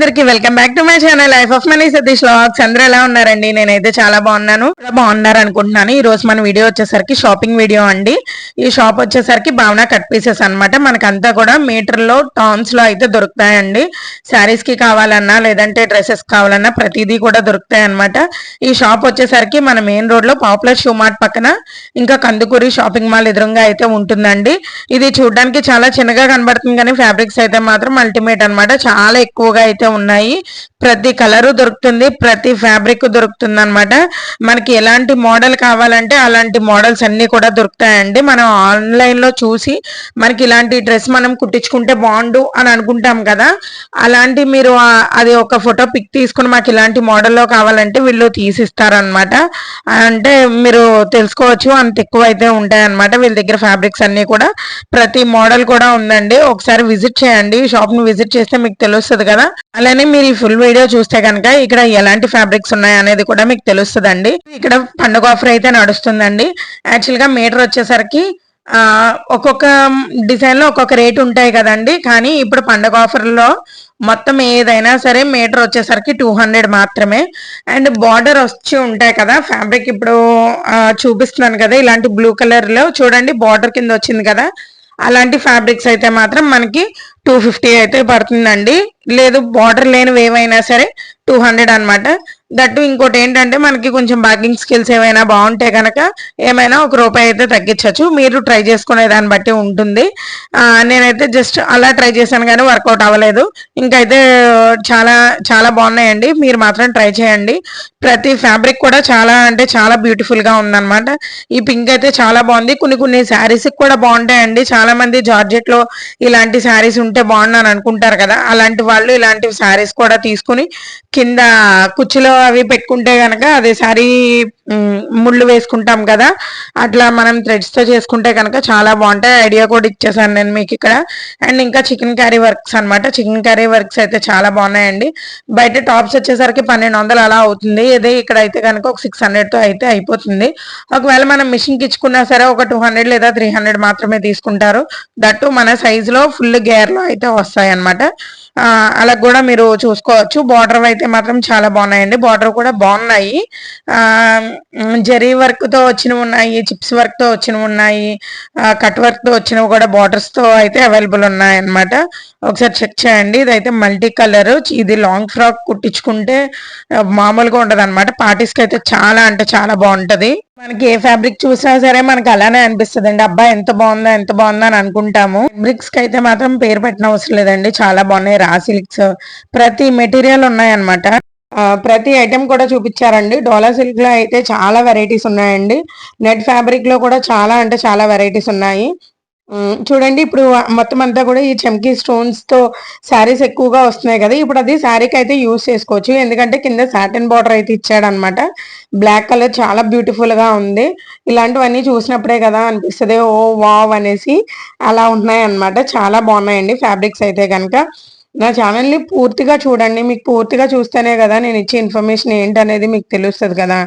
అందరికి welcome back to my channel. Life of money Satish lakhs అందరూ ఎలా ఉన్నారండి? నేనైతే చాలా బాగున్నాను. బాగున్నారు అనుకుంటున్నాను ఈ రోజు మన వీడియో వచ్చేసరికి షాపింగ్ వీడియో అండి. ఈ షాప్ వచ్చేసరికి భావన కట్ పీసెస్ అనమాట మనకంతా కూడా మీటర్లో టౌన్స్లో అయితే దొరుకుతాయండి. శారీస్కి కావాలన్నా లేదంటే డ్రెస్సెస్ కావాలన్నా ప్రతిదీ కూడా దొరుకుతాయి అనమాట ఈ షాప్ వచ్చేసరికి మన మెయిన్ రోడ్లో పాపులర్ షూ మార్ట్ పక్కన ఇంకా కందుకూరి షాపింగ్ మాల్ ఎదురుగా అయితే ఉంటుందండి. ఇది చూడడానికి చాలా చిన్నగా కనబడుతుంది కానీ ఫ్యాబ్రిక్స్ అయితే మాత్రం అల్టిమేట్ అన్నమాట. చాలా ఎక్కువగా అయితే ఉన్నాయి. ప్రతి కలరు దొరుకుతుంది ప్రతి ఫ్యాబ్రిక్ దొరుకుతుంది అనమాట మనకి ఎలాంటి మోడల్ కావాలంటే అలాంటి మోడల్స్ అన్ని కూడా దొరుకుతాయండి. మనం ఆన్లైన్లో చూసి మనకి ఇలాంటి డ్రెస్ మనం కుట్టించుకుంటే బాగుండు అని అనుకుంటాం కదా. అలాంటి మీరు అది ఒక ఫోటో పిక్ తీసుకుని మాకు ఇలాంటి మోడల్లో కావాలంటే వీళ్ళు తీసిస్తారనమాట అంటే మీరు తెలుసుకోవచ్చు అంత ఎక్కువ అయితే ఉంటాయన్నమాట వీళ్ళ దగ్గర ఫ్యాబ్రిక్స్ అన్ని కూడా. ప్రతి మోడల్ కూడా ఉందండి. ఒకసారి విజిట్ చేయండి. షాప్ని షాప్ విజిట్ చేస్తే మీకు తెలుస్తుంది కదా. అలానే మీరు ఈ ఫుల్ వీడియో చూస్తే కనుక ఇక్కడ ఎలాంటి ఫ్యాబ్రిక్స్ ఉన్నాయి అనేది కూడా మీకు తెలుస్తుందండి. ఇక్కడ పండుగ ఆఫర్ అయితే నడుస్తుందండి. యాక్చువల్గా మీటర్ వచ్చేసరికి ఒక్కొక్క డిజైన్లో ఒక్కొక్క రేట్ ఉంటాయి కదండి. కానీ ఇప్పుడు పండుగ ఆఫర్లో మొత్తం ఏదైనా సరే మీటర్ వచ్చేసరికి టూ హండ్రెడ్ మాత్రమే. అండ్ బార్డర్ వచ్చి ఉంటాయి కదా ఫ్యాబ్రిక్ ఇప్పుడు చూపిస్తున్నాను కదా ఇలాంటి బ్లూ కలర్లో చూడండి బార్డర్ కింద వచ్చింది కదా. అలాంటి ఫ్యాబ్రిక్స్ అయితే మాత్రం మనకి టూ ఫిఫ్టీ అయితే పడుతుందండి. లేదు బార్డర్ లేనివి ఏవైనా సరే టూ హండ్రెడ్ అనమాట దట్టు ఇంకోటి ఏంటంటే మనకి కొంచెం బార్గింగ్ స్కిల్స్ ఏమైనా బాగుంటే కనుక ఏమైనా ఒక రూపాయి అయితే తగ్గించవచ్చు మీరు ట్రై చేసుకునే దాన్ని బట్టి ఉంటుంది. నేనైతే జస్ట్ అలా ట్రై చేశాను కానీ వర్కౌట్ అవ్వలేదు. ఇంకైతే చాలా చాలా బాగున్నాయండి. మీరు మాత్రం ట్రై చేయండి. ప్రతి ఫ్యాబ్రిక్ కూడా చాలా అంటే చాలా బ్యూటిఫుల్గా ఉందన్నమాట. ఈ పింక్ అయితే చాలా బాగుంది. కొన్ని కొన్ని శారీస్కి కూడా బాగుంటాయండి. చాలా మంది ఇలాంటి శారీస్ ఉంటే బాగున్నాను అనుకుంటారు కదా. అలాంటి వాళ్ళు ఇలాంటి శారీస్ కూడా తీసుకుని కింద కుర్చీలో అవి పెట్టుకుంటే గనక అదే శారీ ముళ్ళు వేసుకుంటాం కదా అట్లా మనం థ్రెడ్స్తో చేసుకుంటే కనుక చాలా బాగుంటాయి. ఐడియా కూడా ఇచ్చేసాను నేను మీకు ఇక్కడ. అండ్ ఇంకా చికెన్ కర్రీ వర్క్స్ అన్నమాట. చికెన్ కర్రీ వర్క్స్ అయితే చాలా బాగున్నాయండి. బయట టాప్స్ వచ్చేసరికి పన్నెండు వందలు అలా అవుతుంది. ఇదే ఇక్కడ అయితే కనుక ఒక సిక్స్ హండ్రెడ్తో అయితే అయిపోతుంది. ఒకవేళ మనం మిషన్కి ఇచ్చుకున్నా సరే ఒక టూ హండ్రెడ్ లేదా త్రీ హండ్రెడ్ మాత్రమే తీసుకుంటారు. దట్టు మన సైజులో ఫుల్ గేర్లో అయితే వస్తాయి అనమాట అలా కూడా మీరు చూసుకోవచ్చు. బార్డర్ అయితే మాత్రం చాలా బాగున్నాయండి. బార్డర్ కూడా బాగున్నాయి. ఆ జరీ వర్క్తో వచ్చినవి ఉన్నాయి చిప్స్ వర్క్తో వచ్చినవి ఉన్నాయి కట్ వర్క్తో వచ్చినవి కూడా బార్డర్స్తో అయితే అవైలబుల్ ఉన్నాయి అన్నమాట ఒకసారి చెక్ చేయండి. ఇదైతే మల్టీ కలర్ ఇది లాంగ్ ఫ్రాక్ కుట్టించుకుంటే మామూలుగా ఉండదు అనమాట పార్టీస్కి అయితే చాలా అంటే చాలా బాగుంటది. మనకి ఏ ఫ్యాబ్రిక్ చూసినా సరే మనకి అలానే అనిపిస్తుంది అండి అబ్బా ఎంత బాగుందా ఎంత బాగుందా అని అనుకుంటాము. ఫ్యాబ్రిక్స్కి అయితే మాత్రం పేరు పెట్టిన అవసరం లేదండి. చాలా బాగున్నాయి. రా సిల్క్స్ ప్రతి మెటీరియల్ ఉన్నాయన్నమాట. ప్రతి ఐటెం కూడా చూపించారండి. డోలా సిల్క్లో అయితే చాలా వెరైటీస్ ఉన్నాయండి. నెట్ ఫ్యాబ్రిక్లో కూడా చాలా అంటే చాలా వెరైటీస్ ఉన్నాయి. చూడండి ఇప్పుడు మొత్తం అంతా కూడా ఈ చమ్కీ స్టోన్స్తో శారీస్ ఎక్కువగా వస్తున్నాయి కదా. ఇప్పుడు అది శారీకి అయితే యూస్ చేసుకోవచ్చు. ఎందుకంటే కింద సాటిన్ బార్డర్ అయితే ఇచ్చాడనమాట. బ్లాక్ కలర్ చాలా బ్యూటిఫుల్గా ఉంది. ఇలాంటివన్నీ చూసినప్పుడే కదా అనిపిస్తుంది. ఓ వావ్ అనేసి అలా ఉన్నాయి అన్నమాట చాలా బాగున్నాయండి ఫ్యాబ్రిక్స్ అయితే కనుక నా ఛానల్ని పూర్తిగా చూడండి. మీకు పూర్తిగా చూస్తేనే కదా నేను ఇచ్చే ఇన్ఫర్మేషన్ ఏంటనేది మీకు తెలుస్తుంది కదా.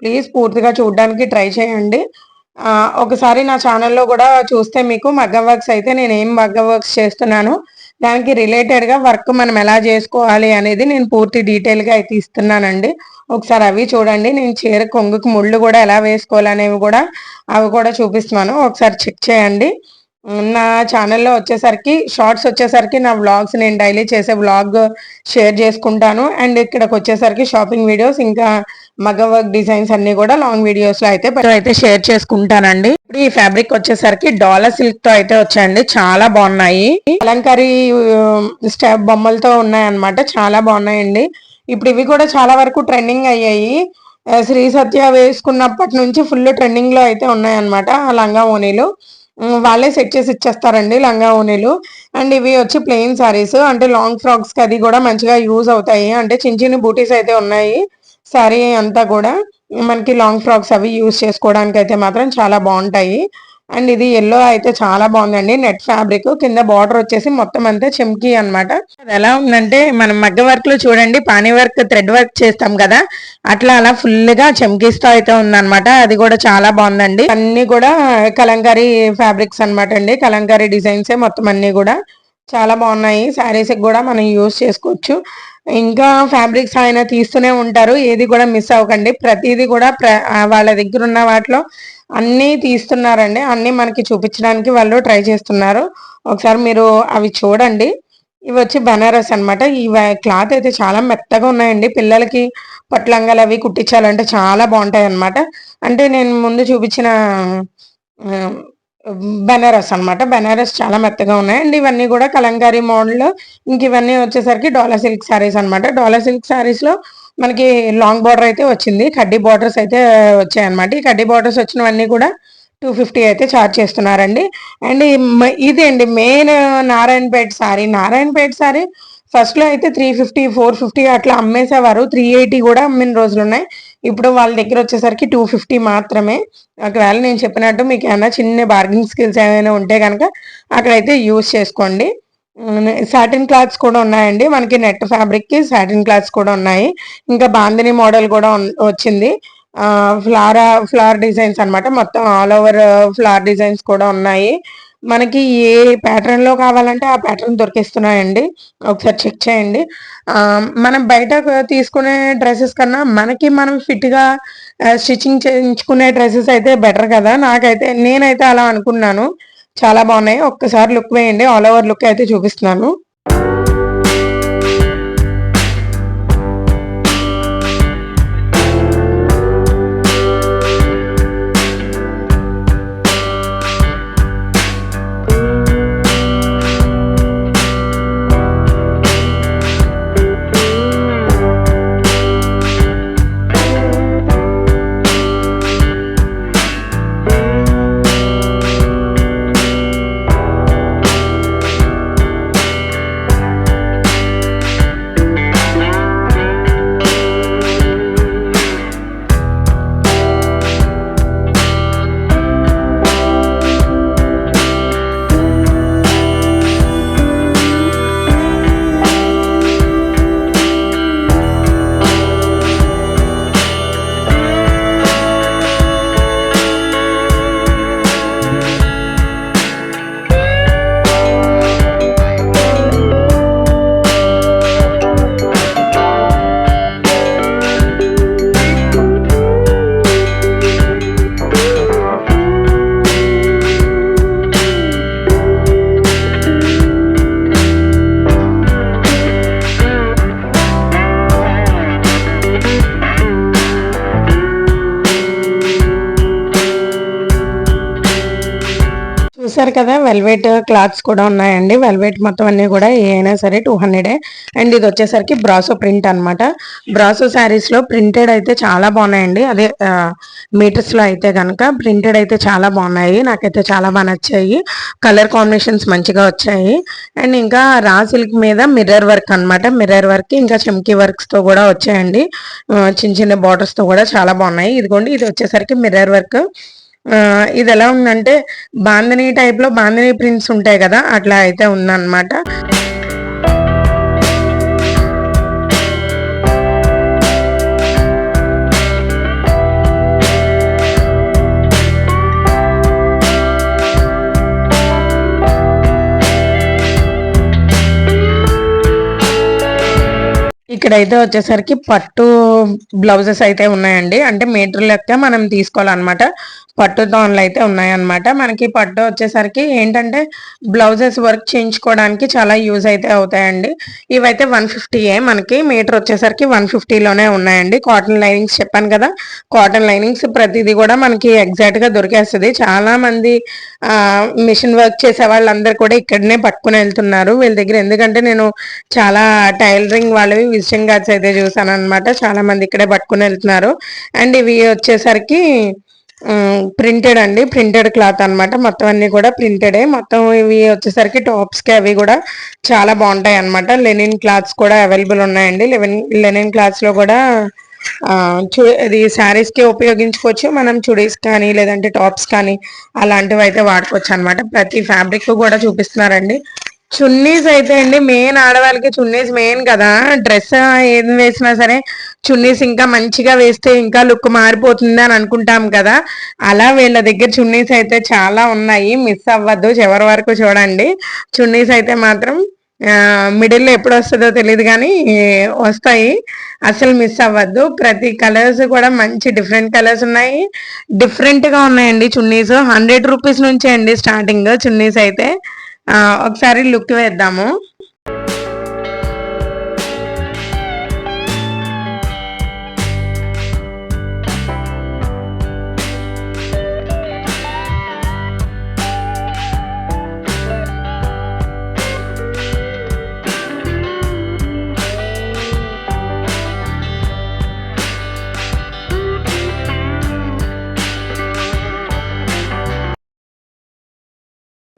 ప్లీజ్ పూర్తిగా చూడడానికి ట్రై చేయండి. ఒకసారి నా ఛానల్లో కూడా చూస్తే మీకు మగ్గం వర్క్స్ అయితే నేను ఏం మగ్గం వర్క్స్ చేస్తున్నాను. దానికి రిలేటెడ్గా వర్క్ మనం ఎలా చేసుకోవాలి అనేది నేను పూర్తి డీటెయిల్గా అయితే ఇస్తున్నానండి. ఒకసారి అవి చూడండి. నేను చీర కొంగుకు ముళ్ళు కూడా ఎలా వేసుకోవాలి అనేవి కూడా అవి కూడా చూపిస్తున్నాను. ఒకసారి చెక్ చేయండి. నా ఛానల్లో వచ్చేసరికి షార్ట్స్ వచ్చేసరికి నా వ్లాగ్స్ నేను డైలీ చేసే వ్లాగ్ షేర్ చేసుకుంటాను. అండ్ ఇక్కడికి వచ్చేసరికి షాపింగ్ వీడియోస్ ఇంకా మగ వర్క్ డిజైన్స్ అన్ని కూడా లాంగ్ వీడియోస్లో అయితే అయితే షేర్ చేసుకుంటానండి. ఇప్పుడు ఈ ఫ్యాబ్రిక్ వచ్చేసరికి డాలర్ సిల్క్తో అయితే వచ్చాయండి. చాలా బాగున్నాయి. అలంకారీ స్టాప్ బొమ్మలతో ఉన్నాయన్నమాట. చాలా బాగున్నాయండి. ఇప్పుడు ఇవి కూడా చాలా వరకు ట్రెండింగ్ అయ్యాయి. శ్రీ సత్య వేసుకున్నప్పటి నుంచి ఫుల్ ట్రెండింగ్లో అయితే ఉన్నాయన్నమాట. ఆ లంగా ఓనీలు వాళ్ళే సెట్ చేసి ఇచ్చేస్తారండి లంగా ఓనీలు అండ్ ఇవి వచ్చి ప్లెయిన్ సారీస్ అంటే లాంగ్ ఫ్రాక్స్కి అది కూడా మంచిగా యూజ్ అవుతాయి. అంటే చిన్న చిన్న బూటీస్ అయితే ఉన్నాయి. సారీ అంతా కూడా. మనకి లాంగ్ ఫ్రాక్స్ అవి యూజ్ చేసుకోవడానికి అయితే మాత్రం చాలా బాగుంటాయి. అండ్ ఇది ఎల్లో అయితే చాలా బాగుందండి. నెట్ ఫ్యాబ్రిక్ కింద బార్డర్ వచ్చేసి మొత్తం అంతా చెమ్కి అన్నమాట. అది ఎలా ఉందంటే మనం మగ్గ వర్క్లో చూడండి పానీ వర్క్ థ్రెడ్ వర్క్ చేస్తాం కదా అట్లా అలా ఫుల్గా చెమ్కిస్తూ అయితే ఉందన్నమాట. అది కూడా చాలా బాగుందండి. అన్ని కూడా కలంకారీ ఫ్యాబ్రిక్స్ అన్నమాట అండి. కలంకారీ డిజైన్స్ మొత్తం అన్ని కూడా చాలా బాగున్నాయి. శారీస్ కూడా మనం యూస్ చేసుకోవచ్చు. ఇంకా ఫ్యాబ్రిక్స్ ఆయన తీస్తూనే ఉంటారు. ఏది కూడా మిస్ అవ్వకండి. ప్రతిదీ కూడా వాళ్ళ దగ్గర ఉన్న వాటిలో అన్నీ తీస్తున్నారండి. అన్నీ మనకి చూపించడానికి వాళ్ళు ట్రై చేస్తున్నారు. ఒకసారి మీరు అవి చూడండి. ఇవి వచ్చి బనారస్ అనమాట ఈ క్లాత్ అయితే చాలా మెత్తగా ఉన్నాయండి. పిల్లలకి పట్లంగాలు అవి కుట్టించాలంటే చాలా బాగుంటాయి అనమాట అంటే నేను ముందు చూపించిన బెనారస్ అనమాట బెనారస్ చాలా మెత్తగా ఉన్నాయి. అండ్ ఇవన్నీ కూడా కలంకారీ మోడల్ ఇంక ఇవన్నీ వచ్చేసరికి డోలా సిల్క్ శారీస్ అనమాట డోలా సిల్క్ శారీస్లో మనకి లాంగ్ బార్డర్ అయితే వచ్చింది. కడ్డీ బార్డర్స్ అయితే వచ్చాయన్నమాట. ఈ కడ్డీ బార్డర్స్ వచ్చినవన్నీ కూడా టూ ఫిఫ్టీ అయితే ఛార్జ్ చేస్తున్నారండి. అండ్ ఇది అండి main Narayanpet sari. Narayanpet sari ఫస్ట్లో అయితే త్రీ ఫిఫ్టీ ఫోర్ ఫిఫ్టీ అట్లా అమ్మేసేవారు. త్రీ ఎయిటీ కూడా అమ్మిన రోజులు ఉన్నాయి. ఇప్పుడు వాళ్ళ దగ్గర వచ్చేసరికి టూ ఫిఫ్టీ మాత్రమే. ఒకవేళ నేను చెప్పినట్టు మీకు ఏమైనా చిన్న బార్గింగ్ స్కిల్స్ ఏమైనా ఉంటే కనుక అక్కడైతే యూస్ చేసుకోండి. సాటిన్ క్లాత్స్ కూడా ఉన్నాయండి. మనకి నెట్ ఫ్యాబ్రిక్కి సాటిన్ క్లాత్స్ కూడా ఉన్నాయి. ఇంకా బాందిని మోడల్ కూడా వచ్చింది. ఫ్లారా ఫ్లవర్ డిజైన్స్ అనమాట మొత్తం ఆల్ ఓవర్ ఫ్లవర్ డిజైన్స్ కూడా ఉన్నాయి. మనకి ఏ ప్యాటర్న్లో కావాలంటే ఆ ప్యాటర్న్ దొరికిస్తున్నాయండి. ఒకసారి చెక్ చేయండి. మనం బయట తీసుకునే డ్రెస్సెస్ కన్నా మనకి మనం ఫిట్గా స్టిచ్చింగ్ చేయించుకునే డ్రెస్సెస్ అయితే బెటర్ కదా. నాకైతే నేనైతే అలా అనుకున్నాను. చాలా బాగున్నాయి. ఒక్కసారి లుక్ వేయండి. ఆల్ ఓవర్ లుక్ అయితే చూపిస్తున్నాను. వెల్వెట్ క్లాత్స్ కూడా ఉన్నాయండి. వెల్వెట్ మొత్తం అన్ని కూడా ఏ అయినా సరే టూ హండ్రెడే. అండ్ ఇది వచ్చేసరికి బ్రాసో ప్రింట్ అనమాట బ్రాసో శారీస్లో ప్రింటెడ్ అయితే చాలా బాగున్నాయండి. అదే మీటర్స్లో అయితే కనుక ప్రింటెడ్ అయితే చాలా బాగున్నాయి. నాకైతే చాలా బాగా నచ్చాయి. కలర్ కాంబినేషన్స్ మంచిగా వచ్చాయి. అండ్ ఇంకా రా సిల్క్ మీద మిర్రర్ వర్క్ అనమాట మిర్రర్ వర్క్ ఇంకా చెమ్కీ వర్క్స్తో కూడా వచ్చాయండి. చిన్న చిన్న బార్డర్స్తో కూడా చాలా బాగున్నాయి. ఇదిగోండి ఇది వచ్చేసరికి మిర్రర్ వర్క్. ఇది ఎలా ఉందంటే బాందని టైప్లో బాందని ప్రింట్స్ ఉంటాయి కదా అట్లా అయితే ఉందన్నమాట. ఇక్కడైతే వచ్చేసరికి పట్టు బ్లౌజెస్ అయితే ఉన్నాయండి. అంటే మీటర్ లెక్క మనం తీసుకోవాలన్నమాట. పట్టు దోన్లు అయితే ఉన్నాయన్నమాట. మనకి పట్టు వచ్చేసరికి ఏంటంటే బ్లౌజెస్ వర్క్ చేయించుకోవడానికి చాలా యూజ్ అయితే అవుతాయండి. ఇవైతే వన్ ఫిఫ్టీయే మనకి. మీటర్ వచ్చేసరికి వన్ ఫిఫ్టీలోనే ఉన్నాయండి. కాటన్ లైనింగ్స్ చెప్పాను కదా. కాటన్ లైనింగ్స్ ప్రతిదీ కూడా మనకి ఎగ్జాక్ట్గా దొరికేస్తుంది. చాలా మంది మిషన్ వర్క్ చేసే వాళ్ళందరూ కూడా ఇక్కడనే పట్టుకుని వెళ్తున్నారు వీళ్ళ దగ్గర. ఎందుకంటే నేను చాలా టైలరింగ్ వాళ్ళవి విజిటింగ్ కార్డ్స్ అయితే చూసాను అనమాట చాలా మంది ఇక్కడే పట్టుకుని వెళ్తున్నారు. అండ్ ఇవి వచ్చేసరికి ప్రింటెడ్ అండి. ప్రింటెడ్ క్లాత్ అనమాట మొత్తం అన్ని కూడా ప్రింటెడే. మొత్తం ఇవి వచ్చేసరికి టాప్స్కి అవి కూడా చాలా బాగుంటాయి అనమాట లెనిన్ క్లాత్స్ కూడా అవైలబుల్ ఉన్నాయండి. లెవెన్ లెనిన్ క్లాత్స్లో కూడా చూ ఇది శారీస్కి ఉపయోగించుకోవచ్చు. మనం చుడీస్ కానీ లేదంటే టాప్స్ కానీ అలాంటివి అయితే వాడుకోవచ్చు అనమాట ప్రతి ఫ్యాబ్రిక్ కూడా చూపిస్తున్నారండి. చున్నీస్ అయితే అండి మెయిన్ ఆడవాళ్ళకి చున్నీస్ మెయిన్ కదా. డ్రెస్ ఏది వేసినా సరే చున్నీస్ ఇంకా మంచిగా వేస్తే ఇంకా లుక్ మారిపోతుంది అని అనుకుంటాం కదా. అలా వీళ్ళ దగ్గర చున్నీస్ అయితే చాలా ఉన్నాయి. మిస్ అవ్వద్దు చివరి వరకు చూడండి. చున్నీస్ అయితే మాత్రం మిడిల్లో ఎప్పుడు వస్తుందో తెలియదు కానీ వస్తాయి. అసలు మిస్ అవ్వద్దు. ప్రతి కలర్స్ కూడా మంచి డిఫరెంట్ కలర్స్ ఉన్నాయి. డిఫరెంట్గా ఉన్నాయండి చున్నీస్. హండ్రెడ్ రూపీస్ నుంచే అండి స్టార్టింగ్ చున్నీస్ అయితే. ఒకసారి లుక్ వేద్దాము.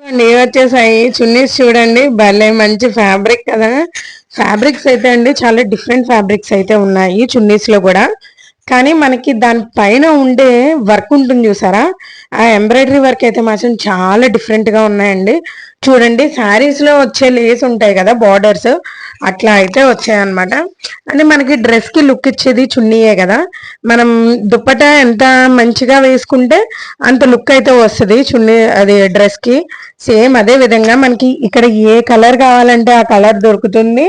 అండి వచ్చేసాయి చున్నీస్ చూడండి భలే మంచి ఫ్యాబ్రిక్ కదా. ఫ్యాబ్రిక్స్ అయితే అండి చాలా డిఫరెంట్ ఫ్యాబ్రిక్స్ అయితే ఉన్నాయి చున్నీస్లో కూడా. కానీ మనకి దాని పైన ఉండే వర్క్ ఉంటుంది చూసారా? ఆ ఎంబ్రాయిడరీ వర్క్ అయితే మాత్రం చాలా డిఫరెంట్గా ఉన్నాయండి. చూడండి శారీస్లో వచ్చే లేస్ ఉంటాయి కదా బార్డర్స్ అట్లా అయితే వచ్చాయన్నమాట. అంటే మనకి డ్రెస్కి లుక్ ఇచ్చేది చున్నీయే కదా. మనం దుప్పట ఎంత మంచిగా వేసుకుంటే అంత లుక్ అయితే వస్తుంది చున్నీ అది డ్రెస్కి. సేమ్ అదే విధంగా మనకి ఇక్కడ ఏ కలర్ కావాలంటే ఆ కలర్ దొరుకుతుంది.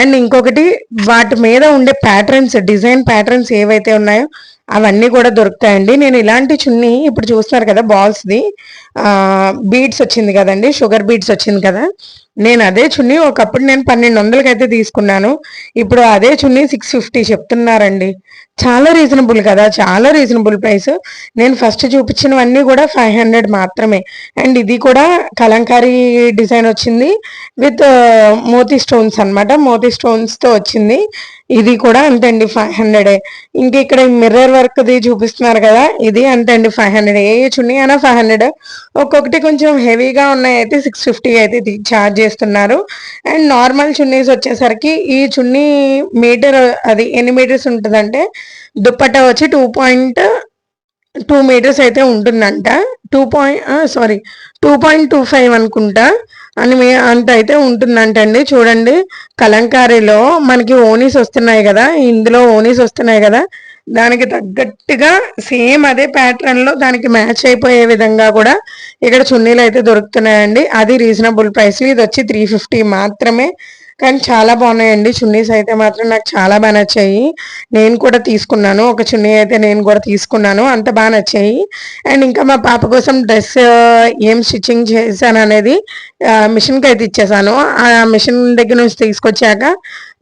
అండ్ ఇంకొకటి వాటి మీద ఉండే ప్యాటర్న్స్ డిజైన్ ప్యాటర్న్స్ ఏవైతే ఉన్నాయో అవన్నీ కూడా దొరుకుతాయండి. నేను ఇలాంటి చున్నీ ఇప్పుడు చూస్తున్నారు కదా బాల్స్ది. బీడ్స్ వచ్చింది కదండి షుగర్ బీడ్స్ వచ్చింది కదా. నేను అదే చున్నీ ఒకప్పుడు నేను పన్నెండు వందలకైతే తీసుకున్నాను. ఇప్పుడు అదే చున్నీ సిక్స్ ఫిఫ్టీ చెప్తున్నారండి. చాలా రీజనబుల్ కదా చాలా రీజనబుల్ ప్రైస్. నేను ఫస్ట్ చూపించినవన్నీ కూడా ఫైవ్ హండ్రెడ్ మాత్రమే. అండ్ ఇది కూడా కలంకారీ డిజైన్ వచ్చింది. విత్ మోతీ స్టోన్స్ అన్నమాట. మోతీ స్టోన్స్తో వచ్చింది. ఇది కూడా అంతే అండి ఫైవ్ హండ్రెడ్ ఇంక ఇక్కడ మిర్రర్ వర్క్ ది చూపిస్తున్నారు కదా ఇది అంతే అండి ఫైవ్ హండ్రెడ్ ఏ చున్నీ అయినా ఫైవ్ హండ్రెడ్ ఒక్కొక్కటి కొంచెం హెవీగా ఉన్నాయి అయితే సిక్స్ ఫిఫ్టీ అయితే ఛార్జ్ చేస్తున్నారు. అండ్ నార్మల్ చున్నీస్ వచ్చేసరికి ఈ చున్నీ మీటర్ అది ఎన్ని మీటర్స్ ఉంటుందంటే దుప్పట్టా వచ్చి టూ పాయింట్ టూ మీటర్స్ అయితే ఉంటుందంట. Two point sorry two point two five అనుకుంటా. అని మీ అంత అయితే ఉంటుందంటండి. చూడండి కలంకారీలో మనకి ఓనీస్ వస్తున్నాయి కదా ఇందులో ఓనీస్ వస్తున్నాయి కదా దానికి తగ్గట్టుగా సేమ్ అదే ప్యాటర్న్లో దానికి మ్యాచ్ అయిపోయే విధంగా కూడా ఇక్కడ చున్నీలు అయితే దొరుకుతున్నాయండి. అది రీజనబుల్ ప్రైస్ ఇది వచ్చి త్రీ ఫిఫ్టీ మాత్రమే కానీ చాలా బాగున్నాయండి. చున్నీస్ అయితే మాత్రం నాకు చాలా బాగా నచ్చాయి. నేను కూడా తీసుకున్నాను. ఒక చున్నీ అయితే నేను కూడా తీసుకున్నాను. అంత బాగా నచ్చాయి. అండ్ ఇంకా మా పాప కోసం డ్రెస్ ఏం స్టిచ్చింగ్ చేశాను అనేది మిషన్కి అయితే ఇచ్చేసాను. ఆ మిషన్ దగ్గర నుంచి తీసుకొచ్చాక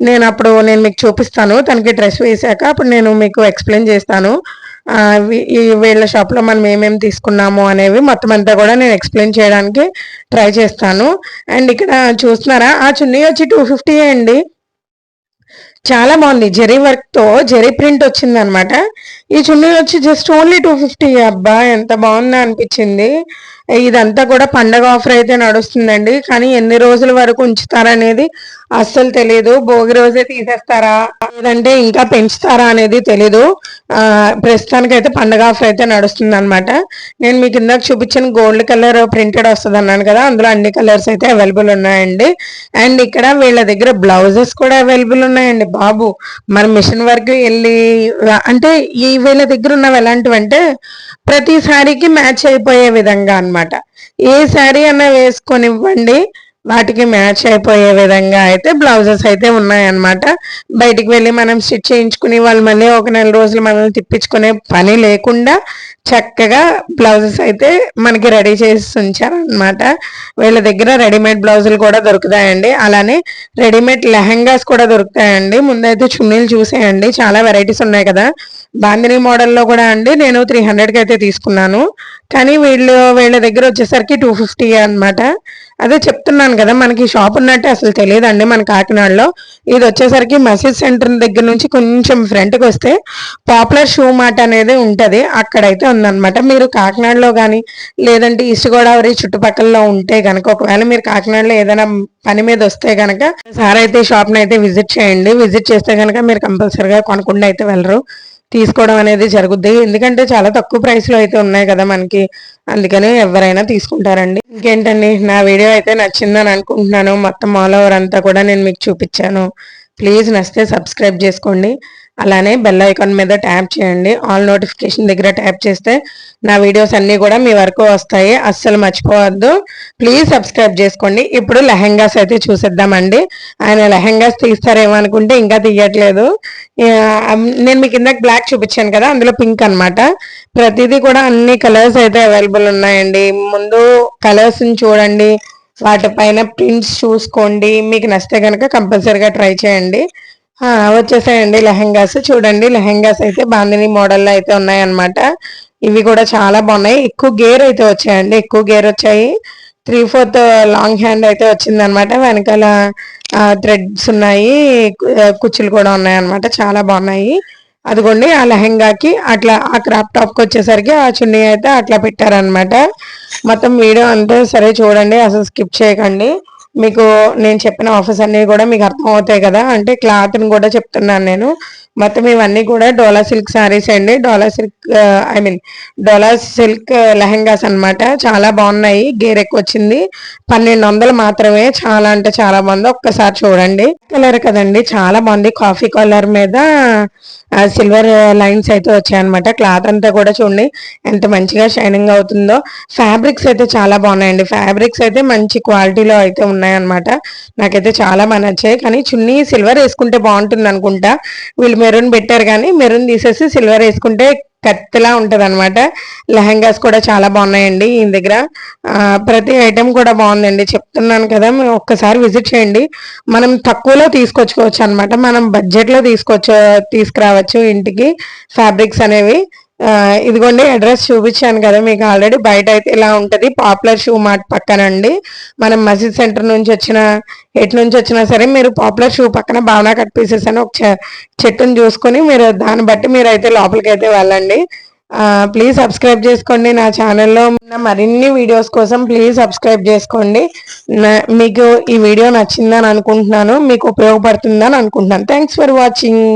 నేను అప్పుడు నేను మీకు చూపిస్తాను. తనకి డ్రెస్ వేసాక అప్పుడు నేను మీకు ఎక్స్ప్లెయిన్ చేస్తాను. వీళ్ళ షాప్లో మనం ఏమేమి తీసుకున్నాము అనేవి మొత్తం అంతా కూడా నేను ఎక్స్ప్లెయిన్ చేయడానికి ట్రై చేస్తాను. అండ్ ఇక్కడ చూస్తున్నారా? ఆ చున్నీ వచ్చి టూ ఫిఫ్టీ అండి. చాలా బాగుంది. జెరీ వర్క్తో జెరీ ప్రింట్ వచ్చింది అనమాట ఈ చున్నీ వచ్చి జస్ట్ ఓన్లీ టూ ఫిఫ్టీ. అబ్బా ఎంత బాగుందా అనిపించింది. ఇదంతా కూడా పండగ ఆఫర్ అయితే నడుస్తుందండి. కానీ ఎన్ని రోజుల వరకు ఉంచుతారనేది అస్సలు తెలియదు భోగి రోజే తీసేస్తారా? లేదంటే ఇంకా పెంచుతారా అనేది తెలీదు. ప్రస్తుతానికి అయితే పండగ ఆఫర్ అయితే నడుస్తుంది అనమాట నేను మీకు ఇందాక చూపించిన గోల్డ్ కలర్ ప్రింటెడ్ వస్తుంది అన్నాను కదా అందులో అన్ని కలర్స్ అయితే అవైలబుల్ ఉన్నాయండి. అండ్ ఇక్కడ వీళ్ళ దగ్గర బ్లౌజెస్ కూడా అవైలబుల్ ఉన్నాయండి. బాబు మన మిషన్ వరకు వెళ్ళి అంటే ఈ వీళ్ళ దగ్గర ఉన్నవి ఎలాంటివి అంటే ప్రతి శారీకి మ్యాచ్ అయిపోయే విధంగా అన్నమాట. ఏ శారీ అన్నా వేసుకొనివ్వండి వాటికి మ్యాచ్ అయిపోయే విధంగా అయితే బ్లౌజెస్ అయితే ఉన్నాయన్నమాట. బయటికి వెళ్ళి మనం స్టిచ్ చేయించుకుని వాళ్ళు మళ్ళీ ఒక నెల రోజులు మనల్ని తిప్పించుకునే పని లేకుండా చక్కగా బ్లౌజెస్ అయితే మనకి రెడీ చేసి ఉంచారనమాట వీళ్ళ దగ్గర రెడీమేడ్ బ్లౌజులు కూడా దొరుకుతాయండి. అలానే రెడీమేడ్ లెహంగాస్ కూడా దొరుకుతాయండి. ముందైతే చున్నీలు చూసేయండి. చాలా వెరైటీస్ ఉన్నాయి కదా. బాందిని మోడల్లో కూడా అండి. నేను త్రీ హండ్రెడ్కి అయితే తీసుకున్నాను. కానీ వీళ్ళు వీళ్ళ దగ్గర వచ్చేసరికి టూ ఫిఫ్టీ అనమాట అదే చెప్తున్నాను కదా మనకి షాప్ ఉన్నట్టే అసలు తెలియదండి మన కాకినాడలో. ఇది వచ్చేసరికి మసీద్ సెంటర్ దగ్గర నుంచి కొంచెం ఫ్రంట్కి వస్తే పాపులర్ షూ మార్ట్ అనేది ఉంటుంది. అక్కడైతే ఉందన్నమాట. మీరు కాకినాడలో కానీ లేదంటే ఈస్ట్ గోదావరి చుట్టుపక్కల ఉంటే కనుక ఒకవేళ మీరు కాకినాడలో ఏదైనా పని మీద వస్తే కనుక సార్ అయితే షాప్ని అయితే విజిట్ చేయండి. విజిట్ చేస్తే కనుక మీరు కంపల్సరిగా కొనకుండా అయితే వెళ్ళరు. తీసుకోవడం అనేది జరుగుద్ది. ఎందుకంటే చాలా తక్కువ ప్రైస్లో అయితే ఉన్నాయి కదా మనకి. అందుకని ఎవరైనా తీసుకుంటారండి. ఇంకేంటండి? నా వీడియో అయితే నచ్చిందని అనుకుంటున్నాను. మొత్తం ఆల్ ఓవర్ అంతా కూడా నేను మీకు చూపించాను. ప్లీజ్ నచ్చితే సబ్స్క్రైబ్ చేసుకోండి. అలానే బెల్ ఐకాన్ మీద ట్యాప్ చేయండి. ఆల్ నోటిఫికేషన్ దగ్గర ట్యాప్ చేస్తే నా వీడియోస్ అన్నీ కూడా మీ వరకు వస్తాయి. అస్సలు మర్చిపోవద్దు. ప్లీజ్ సబ్స్క్రైబ్ చేసుకోండి. ఇప్పుడు లెహెంగాస్ అయితే చూసేద్దామండి. ఆయన లెహెంగాస్ తీస్తారేమో అనుకుంటే ఇంకా తీయట్లేదు. నేను మీకు ఇందాక బ్లాక్ చూపించాను కదా అందులో పింక్ అన్నమాట. ప్రతిదీ కూడా అన్ని కలర్స్ అయితే అవైలబుల్ ఉన్నాయండి. ముందు కలర్స్ని చూడండి. వాటిపైన ప్రింట్స్ చూసుకోండి. మీకు నచ్చితే కనుక కంపల్సరీగా ట్రై చేయండి. వచ్చేసాయండి లెహెంగాస్. చూడండి లెహెంగాస్ అయితే బాందిని మోడల్లో అయితే ఉన్నాయన్నమాట. ఇవి కూడా చాలా బాగున్నాయి. ఎక్కువ గేర్ అయితే వచ్చాయండి. ఎక్కువ గేర్ వచ్చాయి. త్రీ ఫోర్త్ లాంగ్ హ్యాండ్ అయితే వచ్చింది అనమాట వెనకాల థ్రెడ్స్ ఉన్నాయి. కుచ్చులు కూడా ఉన్నాయి అనమాట చాలా బాగున్నాయి. అదిగోండి ఆ లెహెంగాకి అట్లా ఆ క్రాప్ టాప్కి వచ్చేసరికి ఆ చున్నీ అయితే అట్లా పెట్టారనమాట మొత్తం వీడియో అంతా సరే చూడండి అసలు స్కిప్ చేయకండి. మీకు నేను చెప్పిన ఆఫర్స్ అన్ని కూడా మీకు అర్థం అవుతాయి కదా? అంటే క్లాత్ని కూడా చెప్తున్నాను నేను. మొత్తం ఇవన్నీ కూడా డోలా సిల్క్ సారీస్ అండి. Dola silk I mean Dola silk lehengas అన్నమాట. చాలా బాగున్నాయి. గేర్ ఎక్కువ వచ్చింది. పన్నెండు వందలు మాత్రమే. చాలా అంటే చాలా బాగుంది. ఒక్కసారి చూడండి. కలర్ కదండి. చాలా బాగుంది. కాఫీ కలర్ మీద సిల్వర్ లైన్స్ అయితే వచ్చాయన్నమాట. క్లాత్ అంతా కూడా చూడండి. ఎంత మంచిగా షైనింగ్ అవుతుందో. ఫ్యాబ్రిక్స్ అయితే చాలా బాగున్నాయండి. ఫ్యాబ్రిక్స్ అయితే మంచి క్వాలిటీలో అయితే ఉన్నాయన్నమాట. నాకైతే చాలా బాగా నచ్చాయి. కానీ చున్నీ సిల్వర్ వేసుకుంటే బాగుంటుంది అనుకుంటా. వీళ్ళు మెరూన్ పెట్టారు కానీ మెరూన్ తీసేసి సిల్వర్ వేసుకుంటే కత్తిలా ఉంటుంది అనమాట లెహంగాస్ కూడా చాలా బాగున్నాయండి ఈ దగ్గర. ప్రతి ఐటెం కూడా బాగుందండి. చెప్తున్నాను కదా మీరు ఒక్కసారి విజిట్ చేయండి. మనం తక్కువలో తీసుకొచ్చుకోవచ్చు అనమాట మనం బడ్జెట్లో తీసుకొచ్చు తీసుకురావచ్చు ఇంటికి ఫ్యాబ్రిక్స్ అనేవి. ఇదిగోండి అడ్రస్ చూపించాను కదా మీకు ఆల్రెడీ బయట అయితే ఇలా ఉంటుంది. పాపులర్ షూ మార్ట్ పక్కనండి మనం మసీద్ సెంటర్ నుంచి వచ్చిన ఎటు నుంచి వచ్చినా సరే మీరు పాపులర్ షూ పక్కన భావన కట్ పీసెస్ అని ఒక చె- చెట్టుని చూసుకొని మీరు దాన్ని బట్టి మీరు అయితే లోపలికి అయితే వెళ్ళండి. ప్లీజ్ సబ్స్క్రైబ్ చేసుకోండి నా ఛానల్లో ఉన్న మరిన్ని వీడియోస్ కోసం ప్లీజ్ సబ్స్క్రైబ్ చేసుకోండి. మీకు ఈ వీడియో నచ్చిందని అనుకుంటున్నాను మీకు ఉపయోగపడుతుందని అనుకుంటున్నాను. Thanks for watching